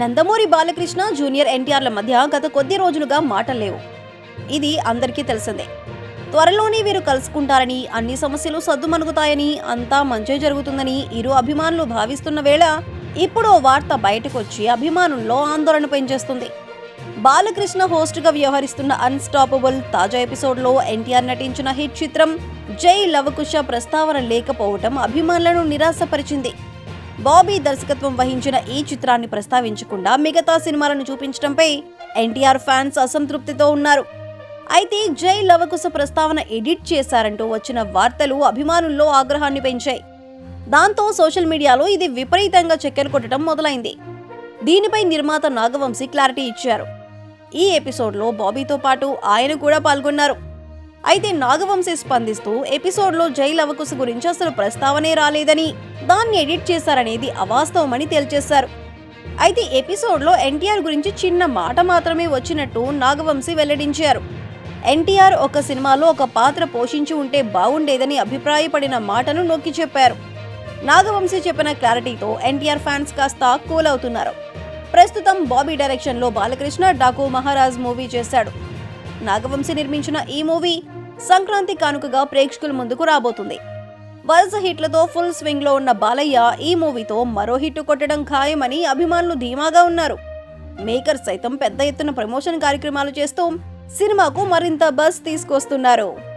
Nandamuri Balakrishna junior ఎన్టీఆర్ల మధ్య గత కొద్ది రోజులుగా మాటలు లేవు. ఇది అందరికీ తెలిసిందే. త్వరలోనే వీరు కలుసుకుంటారని అన్ని సమస్యలు సద్దుమణుగుతాయని అంతా మంచే జరుగుతుందని ఇరు అభిమానులు భావిస్తున్న వేళ ఇప్పుడు ఓ వార్త బయటకొచ్చి అభిమానుల్లో ఆందోళన పెంచేస్తుంది. బాలకృష్ణ హోస్ట్గా వ్యవహరిస్తున్న అన్స్టాపబుల్ తాజా ఎపిసోడ్లో ఎన్టీఆర్ నటించిన హిట్ చిత్రం జై లవకుశ ప్రస్తావన లేకపోవటం అభిమానులను నిరాశపరిచింది. బాబీ దర్శకత్వం వహించిన ఈ చిత్రాన్ని ప్రస్తావించకుండా మిగతా సినిమాలను చూపించడంపై ఎన్టీఆర్ ఫ్యాన్స్ అసంతృప్తితో ఉన్నారు. అయితే జై లవకుశ ప్రస్తావన ఎడిట్ చేశారంటూ వచ్చిన వార్తలు అభిమానుల్లో ఆగ్రహాన్ని పెంచాయి. దాంతో సోషల్ మీడియాలో ఇది విపరీతంగా చక్కెర కొట్టడం మొదలైంది. దీనిపై నిర్మాత నాగవంశీ క్లారిటీ ఇచ్చారు. ఈ ఎపిసోడ్లో బాబీతో పాటు ఆయన కూడా పాల్గొన్నారు. అయితే నాగవంశీ స్పందిస్తూ ఎపిసోడ్లో జైలు అవకుశ గురించి అసలు ప్రస్తావనే రాలేదని దాన్ని ఎడిట్ చేశారనేది అవాస్తవమని తేల్చేశారు అయితే ఎపిసోడ్లో ఎన్టీఆర్ గురించి చిన్న మాట మాత్రమే వచ్చినట్టు నాగవంశీ వెల్లడించారు. ఎన్టీఆర్ ఒక సినిమాలో ఒక పాత్ర పోషించి ఉంటే బాగుండేదని అభిప్రాయపడిన మాటను నొక్కి చెప్పారు. నాగవంశీ చెప్పిన క్లారిటీతో ఎన్టీఆర్ ఫ్యాన్స్ కాస్త కూల్ అవుతున్నారు ప్రస్తుతం బాబీ డైరెక్షన్లో బాలకృష్ణ డాకు మహారాజ్ మూవీ చేశాడు. నాగవంశీ నిర్మించిన ఈ మూవీ సంక్రాంతి కానుకగా ప్రేక్షకుల ముందుకు రాబోతుంది. వరుస హిట్లతో ఫుల్ స్వింగ్లో ఉన్న బాలయ్య ఈ మూవీతో మరో హిట్ కొట్టడం ఖాయమని అభిమానులు ధీమాగా ఉన్నారు. మేకర్ సైతం పెద్ద ఎత్తున ప్రమోషన్ కార్యక్రమాలు చేస్తూ సినిమాకు మరింత బస్ తీసుకొస్తున్నారు.